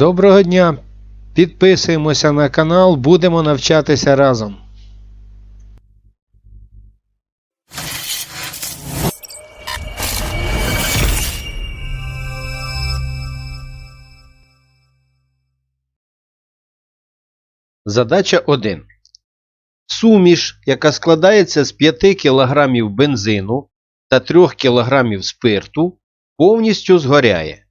Доброго дня! Підписуємося на канал, будемо навчатися разом. Задача 1. Суміш, яка складається з 5 кг бензину та 3 кг спирту, повністю згоряє.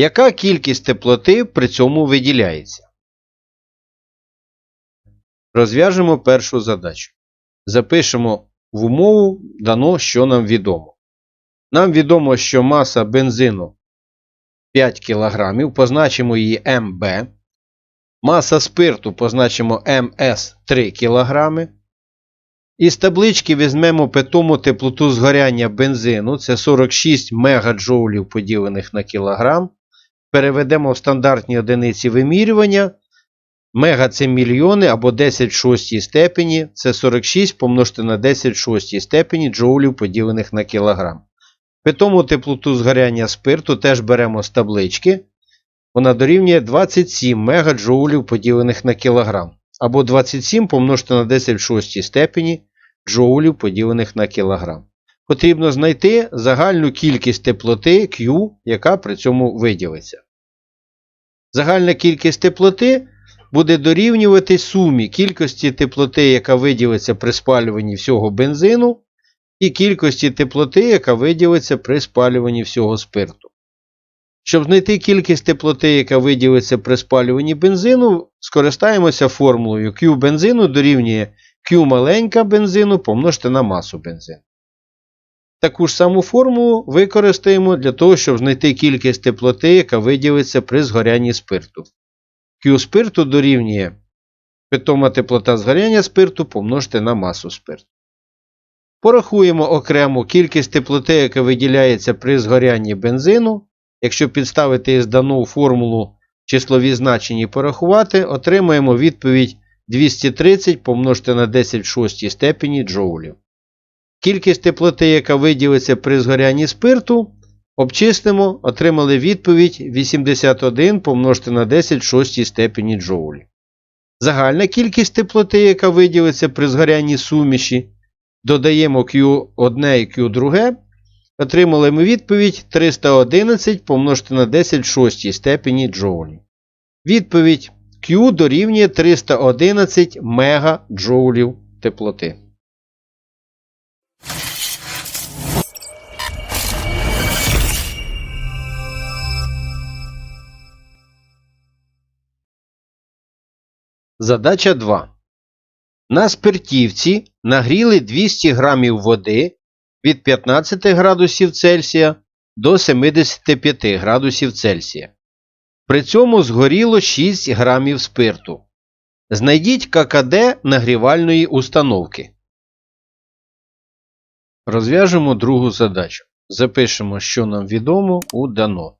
Яка кількість теплоти при цьому виділяється? Розв'яжемо першу задачу. Запишемо в умову дано, що нам відомо. Нам відомо, що маса бензину 5 кг, позначимо її МБ. Маса спирту позначимо МС 3 кг. Із таблички візьмемо питому теплоту згоряння бензину, це 46 мегаджоулів поділених на кілограм. Переведемо в стандартні одиниці вимірювання. Мега це мільйони або 10 в шостій степені. Це 46 помножити на 10 в шостій степені джоулів поділених на кілограм. Питому теплоту згоряння спирту теж беремо з таблички. Вона дорівнює 27 мегаджоулів поділених на кілограм. Або 27 помножити на 10 в шостій степені джоулів поділених на кілограм. Потрібно знайти загальну кількість теплоти Q, яка при цьому виділиться. Загальна кількість теплоти буде дорівнювати сумі кількості теплоти, яка виділиться при спалюванні всього бензину, і кількості теплоти, яка виділиться при спалюванні всього спирту. Щоб знайти кількість теплоти, яка виділиться при спалюванні бензину, скористаємося формулою Q бензину дорівнює Q маленька бензину помножити на масу бензину. Таку ж саму формулу використаємо для того, щоб знайти кількість теплоти, яка виділиться при згорянні спирту. Q спирту дорівнює питома теплота згоряння спирту помножити на масу спирту. Порахуємо окремо кількість теплоти, яка виділяється при згорянні бензину. Якщо підставити із дану формулу числові значення і порахувати, отримаємо відповідь 230 помножити на 10 в шостій степені джоулів. Кількість теплоти, яка виділиться при згорянні спирту, обчистимо, отримали відповідь 81 помножити на 10 в шостій степені джоулів. Загальна кількість теплоти, яка виділиться при згорянні суміші, додаємо Q1 і Q2, отримали ми відповідь 311 помножити на 10 в шостій степені джоулів. Відповідь Q дорівнює 311 мегаджоулів теплоти. Задача 2. На спиртівці нагріли 200 грамів води від 15 градусів Цельсія до 75 градусів Цельсія. При цьому згоріло 6 грамів спирту. Знайдіть ККД нагрівальної установки. Розв'яжемо другу задачу. Запишемо, що нам відомо у дано.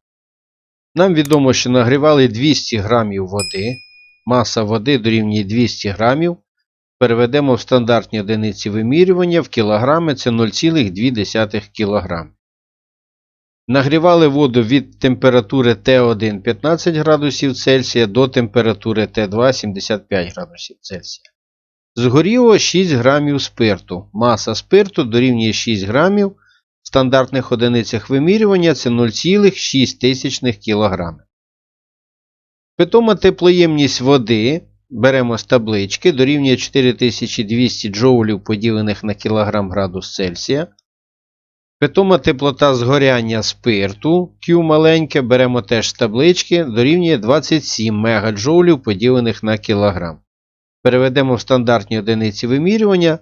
Нам відомо, що нагрівали 200 грамів води. Маса води дорівнює 200 грамів. Переведемо в стандартні одиниці вимірювання в кілограми це 0,2 кг. Нагрівали воду від температури Т1 15 градусів Цельсія до температури Т2 75 градусів Цельсія. Згоріло 6 грамів спирту. Маса спирту дорівнює 6 грамів. В стандартних одиницях вимірювання це 0,6 кг. Питома теплоємність води беремо з таблички, дорівнює 4200 джоулів поділених на кілограм градус Цельсія. Питома теплота згоряння спирту Q маленьке, беремо теж з таблички, дорівнює 27 мегаджоулів поділених на кілограм. Переведемо в стандартні одиниці вимірювання.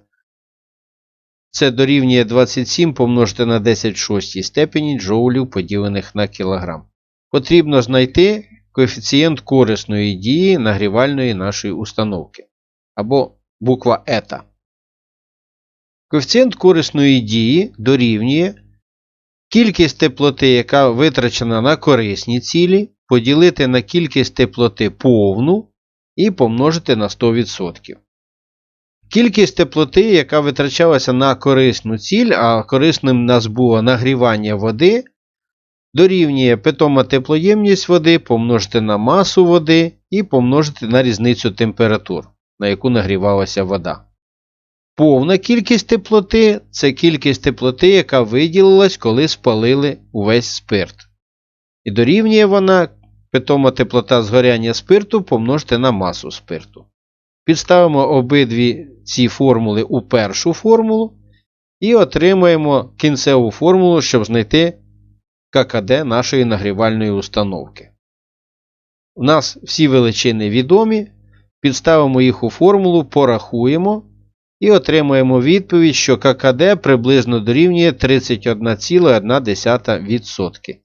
Це дорівнює 27 помножити на 10 в шостій степені джоулів поділених на кілограм. Потрібно знайти коефіцієнт корисної дії нагрівальної нашої установки. Або буква ета. Коефіцієнт корисної дії дорівнює кількість теплоти, яка витрачена на корисні цілі, поділити на кількість теплоти повну і помножити на 100%. Кількість теплоти, яка витрачалася на корисну ціль, а корисним нас було нагрівання води, дорівнює питома теплоємність води помножити на масу води і помножити на різницю температур, на яку нагрівалася вода. Повна кількість теплоти це кількість теплоти, яка виділилась, коли спалили увесь спирт. І дорівнює вона питома теплота згоряння спирту помножити на масу спирту. Підставимо обидві ці формули у першу формулу і отримаємо кінцеву формулу, щоб знайти ККД нашої нагрівальної установки. У нас всі величини відомі. Підставимо їх у формулу, порахуємо і отримаємо відповідь, що ККД приблизно дорівнює 31,1%.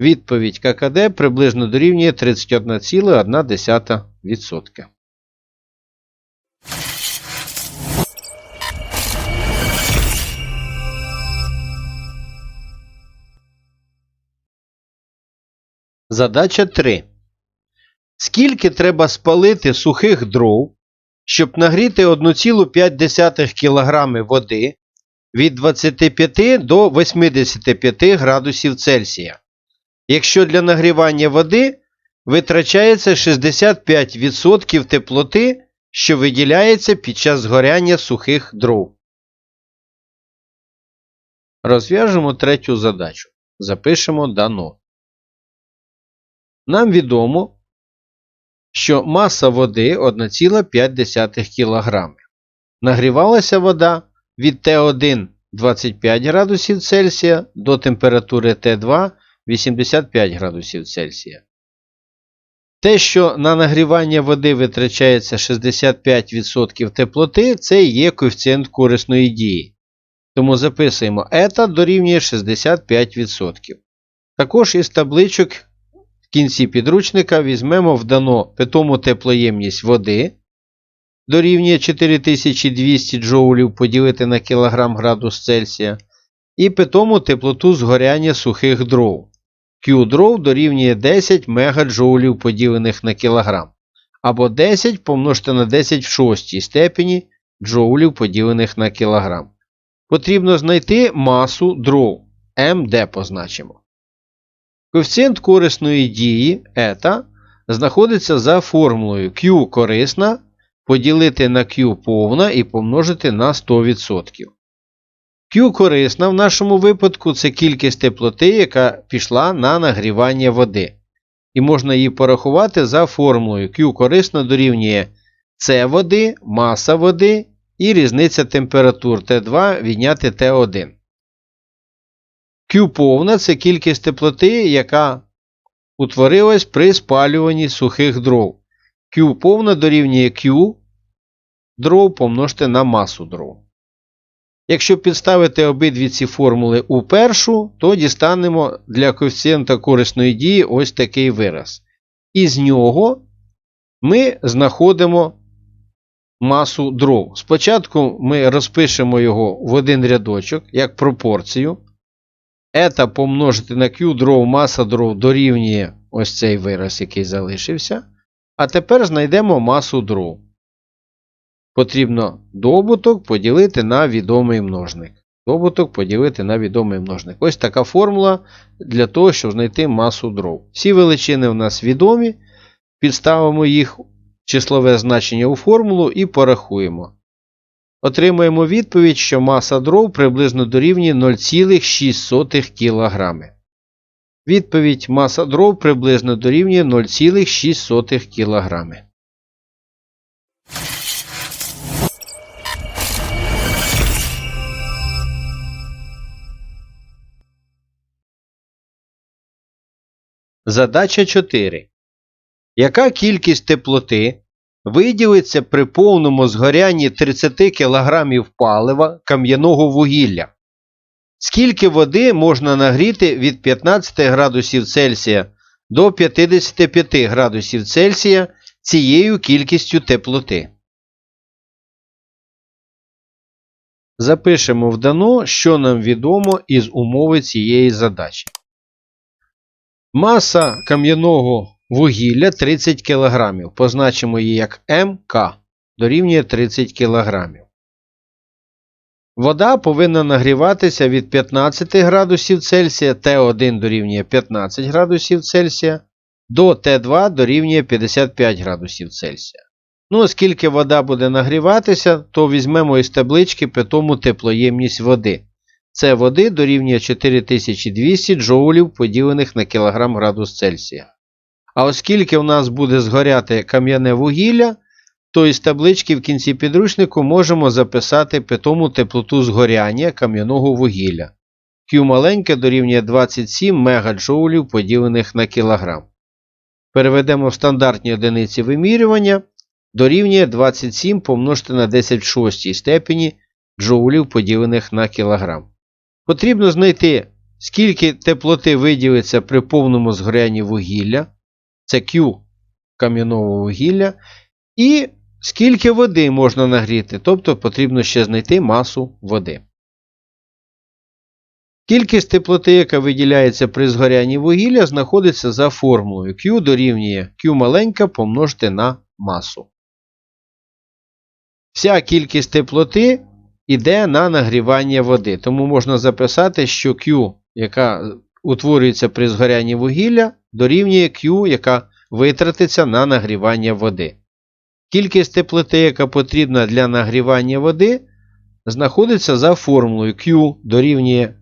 Відповідь ККД приблизно дорівнює 31,1%. Задача 3. Скільки треба спалити сухих дров, щоб нагріти 1,5 кг води від 25 до 85 градусів Цельсія, якщо для нагрівання води витрачається 65% теплоти, що виділяється під час згоряння сухих дров. Розв'яжемо третю задачу. Запишемо дано. Нам відомо, що маса води 1,5 кг. Нагрівалася вода від Т1 25 градусів Цельсія до температури Т2 85 градусів Цельсія. Те, що на нагрівання води витрачається 65% теплоти, це є коефіцієнт корисної дії. Тому записуємо ета дорівнює 65%. Також із табличок кінці підручника візьмемо вдано питому теплоємність води дорівнює 4200 джоулів поділити на кілограм градус Цельсія, і питому теплоту згоряння сухих дров. Q дров дорівнює 10 мегаджоулів поділених на кілограм, або 10 помножити на 10 в шостій степені джоулів поділених на кілограм. Потрібно знайти масу дров МД позначимо. Коефіцієнт корисної дії ета знаходиться за формулою Q корисна поділити на Q повна і помножити на 100%. Q корисна в нашому випадку це кількість теплоти, яка пішла на нагрівання води. І можна її порахувати за формулою Q корисна дорівнює С води, маса води і різниця температур Т2 відняти Т1. Q повна це кількість теплоти, яка утворилась при спалюванні сухих дров. Q повна дорівнює Q дров помножити на масу дров. Якщо підставити обидві ці формули у першу, то дістанемо для коефіцієнта корисної дії ось такий вираз. І з нього ми знаходимо масу дров. Спочатку ми розпишемо його в один рядочок як пропорцію. Ета помножити на Q дров, маса дров дорівнює ось цей вираз, який залишився. А тепер знайдемо масу дров. Потрібно добуток поділити на відомий множник. Добуток поділити на відомий множник. Ось така формула для того, щоб знайти масу дров. Всі величини в нас відомі. Підставимо їх числове значення у формулу і порахуємо. Отримаємо відповідь, що маса дров приблизно дорівнює 0,6 кг. Відповідь маса дров приблизно дорівнює 0,6 кг. Задача 4. Яка кількість теплоти виділиться при повному згорянні 30 кг палива кам'яного вугілля? Скільки води можна нагріти від 15 градусів Цельсія до 55 градусів Цельсія цією кількістю теплоти? Запишемо вдано, що нам відомо із умови цієї задачі. Маса кам'яного вугілля 30 кг. Позначимо її як МК дорівнює 30 кг. Вода повинна нагріватися від 15 градусів Цельсія, Т1 дорівнює 15 градусів Цельсія, до Т2 дорівнює 55 градусів Цельсія. Ну, оскільки вода буде нагріватися, то візьмемо із таблички питому теплоємність води. Це води дорівнює 4200 джоулів, поділених на кілограм градус Цельсія. А оскільки у нас буде згоряти кам'яне вугілля, то із таблички в кінці підручнику можемо записати питому теплоту згоряння кам'яного вугілля. Q маленьке дорівнює 27 мегаджоулів поділених на кілограм. Переведемо в стандартні одиниці вимірювання дорівнює 27 помножити на 10 в шостій степені джоулів поділених на кілограм. Потрібно знайти, скільки теплоти виділиться при повному згорянні вугілля, це Q кам'яного вугілля, і скільки води можна нагріти, тобто потрібно ще знайти масу води. Кількість теплоти, яка виділяється при згорянні вугілля, знаходиться за формулою Q дорівнює Q маленька помножити на масу. Вся кількість теплоти йде на нагрівання води. Тому можна записати, що Q, яка утворюється при згорянні вугілля, дорівнює Q, яка витратиться на нагрівання води. Кількість теплоти, яка потрібна для нагрівання води, знаходиться за формулою Q дорівнює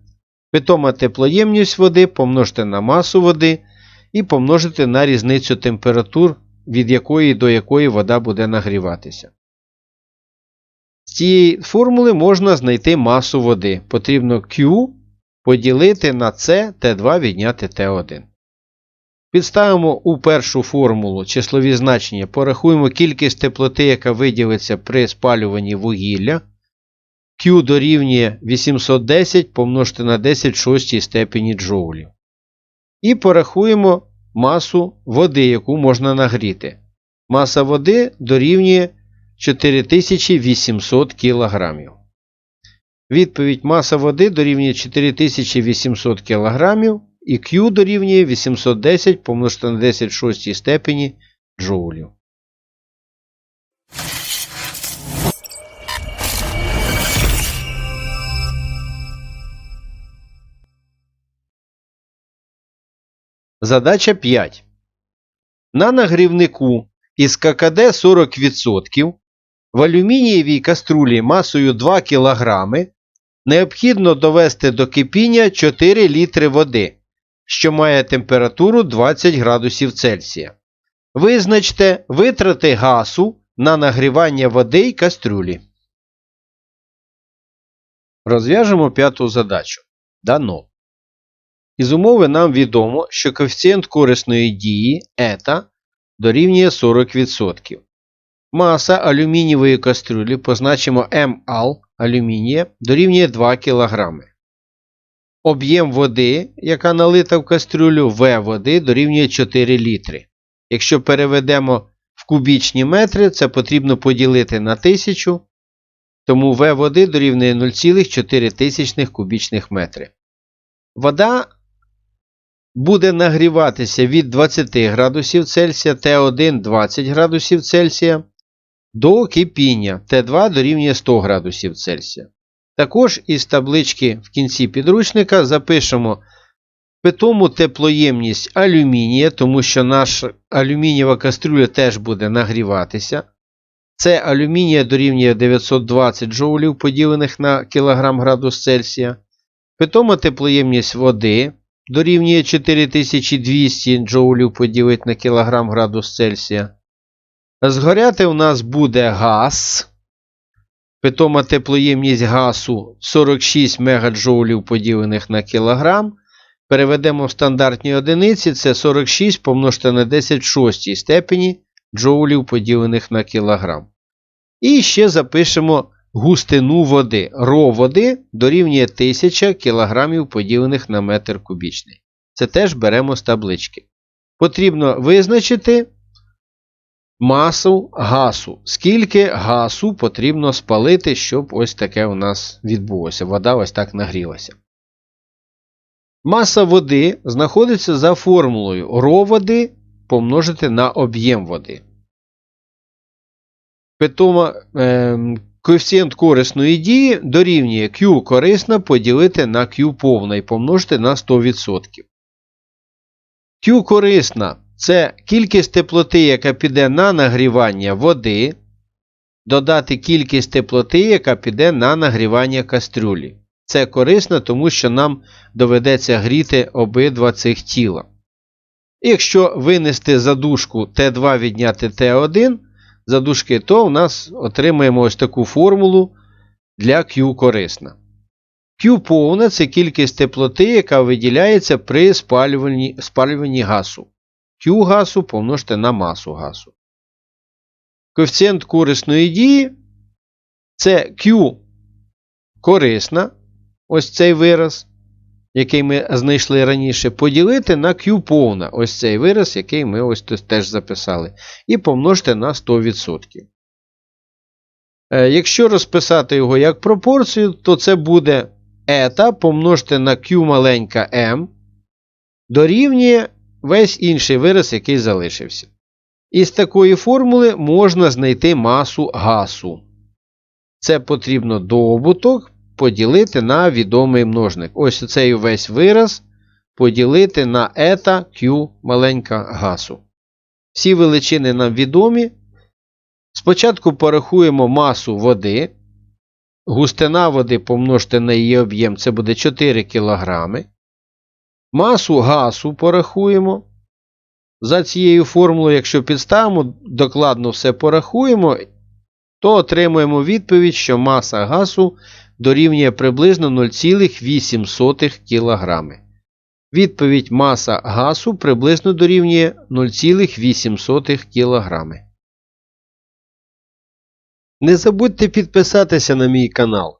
питома теплоємність води помножити на масу води і помножити на різницю температур, від якої до якої вода буде нагріватися. З цієї формули можна знайти масу води. Потрібно Q поділити на C Т2 відняти Т1. Підставимо у першу формулу числові значення, порахуємо кількість теплоти, яка виділиться при спалюванні вугілля. Q дорівнює 810 помножити на 10 в шостій степені джоулів. І порахуємо масу води, яку можна нагріти. Маса води дорівнює 4800 кг. Відповідь маса води дорівнює 4800 кг і Q дорівнює 810 помножити на 10 в шостій степені джоулів. Задача 5. На нагрівнику із ККД 40% в алюмінієвій каструлі масою 2 кг необхідно довести до кипіння 4 літри води, що має температуру 20 градусів Цельсія. Визначте витрати газу на нагрівання води й кастрюлі. Розв'яжемо п'яту задачу. Дано. Із умови нам відомо, що коефіцієнт корисної дії ета дорівнює 40%. Маса алюмінієвої кастрюлі позначимо МАЛ алюмінія дорівнює 2 кг. Об'єм води, яка налита в кастрюлю В води дорівнює 4 літри. Якщо переведемо в кубічні метри, це потрібно поділити на 1000, тому В води дорівнює 0,4 кубічних метри. Вода буде нагріватися від 20 градусів Цельсія Т1 20 градусів Цельсія до кипіння Т2 дорівнює 100 градусів Цельсія. Також із таблички в кінці підручника запишемо питому теплоємність алюмінія, тому що наша алюмінієва кастрюля теж буде нагріватися. Це алюмінія дорівнює 920 джоулів, поділених на кілограм градус Цельсія. Питома теплоємність води дорівнює 4200 джоулів поділити на кілограм градус Цельсія. Згоряти у нас буде газ. Питома теплоємність газу 46 мегаджоулів поділених на кілограм. Переведемо в стандартні одиниці, це 46 помножити на 10 в шостій степені джоулів поділених на кілограм. І ще запишемо густину води. Ро води дорівнює 1000 кг поділених на метр кубічний. Це теж беремо з таблички. Потрібно визначити масу газу. Скільки газу потрібно спалити, щоб ось таке у нас відбулося. Вода ось так нагрілася. Маса води знаходиться за формулою ро води помножити на об'єм води. Питома, е, Коефіцієнт корисної дії дорівнює Q корисна поділити на Q повна і помножити на 100%. Q корисна це кількість теплоти, яка піде на нагрівання води, додати кількість теплоти, яка піде на нагрівання кастрюлі. Це корисно, тому що нам доведеться гріти обидва цих тіла. Якщо винести задушку Т2 відняти Т1 задушки, то в нас отримаємо ось таку формулу для Q корисна. Q повна це кількість теплоти, яка виділяється при спалюванні, спалюванні газу. Q газу помножте на масу газу. Коефіцієнт корисної дії це Q корисна, ось цей вираз, який ми знайшли раніше, поділити на Q повна, ось цей вираз, який ми ось тут теж записали, і помножте на 100%. Е, Якщо розписати його як пропорцію, то це буде ета помножте на Q маленька m дорівнює весь інший вираз, який залишився. Із такої формули можна знайти масу газу. Це потрібно добуток поділити на відомий множник. Ось цей весь вираз поділити на ета Q маленька газу. Всі величини нам відомі. Спочатку порахуємо масу води. Густина води помножте на її об'єм, це буде 4 кг. Масу газу порахуємо. За цією формулою, якщо підставимо, докладно все порахуємо, то отримуємо відповідь, що маса газу дорівнює приблизно 0,8 кг. Відповідь маса газу приблизно дорівнює 0,8 кг. Не забудьте підписатися на мій канал.